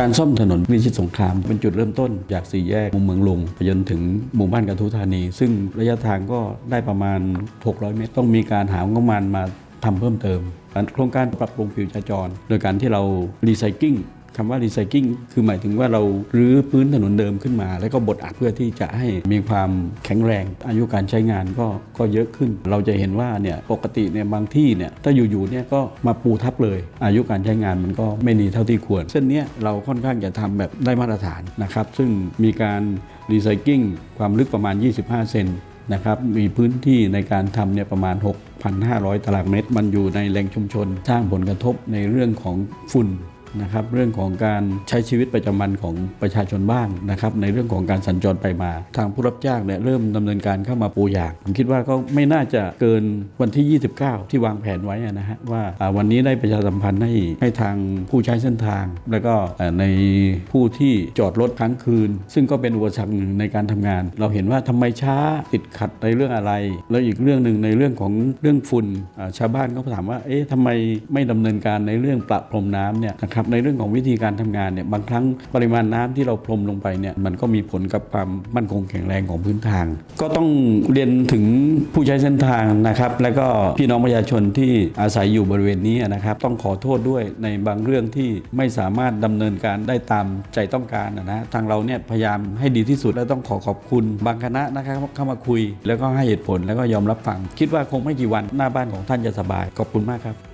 การซ่อมถนนวิชิตสงครามเป็นจุดเริ่มต้นจากสี่แยกมุมเมืองลงไปจนถึงหมู่บ้านกระทุธานี ซึ่งระยะทางก็ได้ประมาณ 600 เมตร ต้องมีการหางบประมาณมาทำเพิ่มเติม โครงการปรับปรุงผิวจราจร โดยการที่เรารีไซกิ้ง คำว่ารีไซกิ้งคือหมายถึงว่าเรารื้อพื้นถนนเดิมขึ้นมา แล้วก็บดอัดเพื่อที่จะให้มีความแข็งแรง อายุการใช้งานก็ก็เยอะขึ้น เราจะเห็นว่าเนี่ยปกติเนี่ยบางที่เนี่ยถ้าอยู่ๆเนี่ยก็มาปูทับเลย อายุการใช้งานมันก็ไม่ดีเท่าที่ควร เส้นเนี้ยเราค่อนข้างจะทำแบบได้มาตรฐานนะครับซึ่งมีการรีไซกิ้งความลึกประมาณ 25 เซนนะครับมีพื้นที่ในการทำเนี่ยประมาณ 6,500 ตารางเมตร มันอยู่ในแหล่งชุมชน สร้างผลกระทบในเรื่องของฝุ่น นะครับเรื่องของการใช้ชีวิตประจำวันของประชาชนบ้างนะครับในเรื่องของการสัญจรไปมา ทางผู้รับจ้างเนี่ยเริ่มดำเนินการเข้ามาปูอย่าง ผมคิดว่าก็ไม่น่าจะเกินวันที่ 29 ที่วางแผนไว้นะฮะว่าวันนี้ได้ประชาสัมพันธ์ให้ให้ทางผู้ใช้เส้นทาง แล้วก็ในผู้ที่จอดรถค้างคืน ซึ่งก็เป็นอุปสรรคหนึ่งในการทำงาน เราเห็นว่าทำไมช้าติดขัดในเรื่องอะไร แล้วอีกเรื่องหนึ่งในเรื่องของเรื่องฝุ่นชาวบ้านก็ถามว่าเอ๊ะทำไมไม่ดำเนินการในเรื่องประพรมน้ำเนี่ยนะครับในเรื่องของวิธีการทำงานเนี่ยบางครั้งปริมาณน้ำที่เราพรมลงไปเนี่ยมันก็มีผลกับความมั่นคงแข็งแรงของพื้นทาง ก็ต้องเรียนถึงผู้ใช้เส้นทางนะครับ แล้วก็พี่น้องประชาชนที่อาศัยอยู่บริเวณนี้นะครับ ต้องขอโทษด้วยในบางเรื่องที่ไม่สามารถดำเนินการได้ตามใจต้องการนะนะทางเราเนี่ยพยายามให้ดีที่สุดและต้องขอขอบคุณบางคณะนะครับเข้ามาคุย แล้วก็ให้เหตุผลแล้วก็ยอมรับฟัง คิดว่าคงไม่กี่วันหน้าบ้านของท่านจะสบายขอบคุณมากครับ